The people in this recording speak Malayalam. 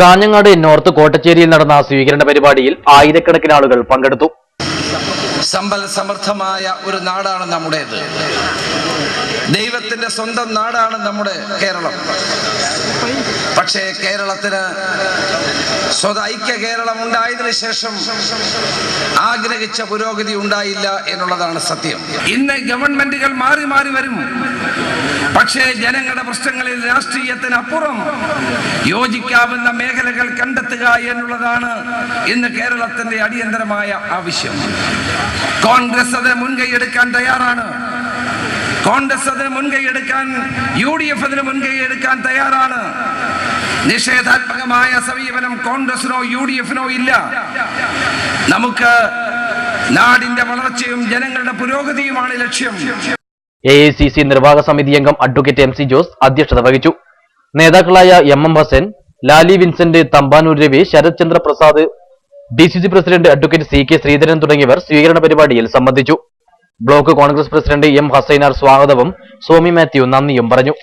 കാഞ്ഞങ്ങാട് നോർത്ത് കോട്ടച്ചേരിയിൽ നടന്ന സ്വീകരണ പരിപാടിയിൽ ആയിരക്കണക്കിന് ആളുകൾ പങ്കെടുത്തു. സമ്പൽ സമൃദ്ധമായ ഒരു നാടാണ് നമ്മുടേത്. ദൈവത്തിന്റെ സ്വന്തം നാടാണ് നമ്മുടെ കേരളം. പക്ഷേ കേരളത്തിന് സ്വത ഐക്യ കേരളം ഉണ്ടായതിനു ശേഷം ആഗ്രഹിച്ച പുരോഗതി ഉണ്ടായില്ല എന്നുള്ളതാണ് സത്യം. ഇന്ന് ഗവൺമെന്റുകൾ മാറി മാറി വരും. പക്ഷേ ജനങ്ങളുടെ പ്രശ്നങ്ങളിൽ രാഷ്ട്രീയത്തിനപ്പുറം യോജിക്കാവുന്ന മേഖലകൾ കണ്ടെത്തുക എന്നുള്ളതാണ് ഇന്ന് കേരളത്തിന്റെ അടിയന്തരമായ ആവശ്യം. കോൺഗ്രസ് അത് മുൻകൈയെടുക്കാൻ തയ്യാറാണ്. കോൺഗ്രസ് മുൻകൈ എടുക്കാൻ യു ഡി എഫ് അതിന് മുൻകൈയെടുക്കാൻ തയ്യാറാണ്. നിഷേധാത്മകമായ സമീപനം കോൺഗ്രസിനോ യു ഡി എഫിനോ ഇല്ല. നമുക്ക് നാടിന്റെ വളർച്ചയും ജനങ്ങളുടെ പുരോഗതിയുമാണ് ലക്ഷ്യം. എ ഐ സി സി നിർവാഹക സമിതി അംഗം അഡ്വക്കേറ്റ് എം സി ജോസ് അധ്യക്ഷത വഹിച്ചു. നേതാക്കളായ M M Hassan Lali Vincent Thampanoor Ravi Sarath Chandra Prasad D C C president advocate C K Sreedharan തുടങ്ങിയവർ സ്വീകരണ പരിപാടിയിൽ സംബന്ധിച്ചു. Block Congress president M Hassainar സ്വാഗതവും സോമി മാത്യു നന്ദിയും പറഞ്ഞു.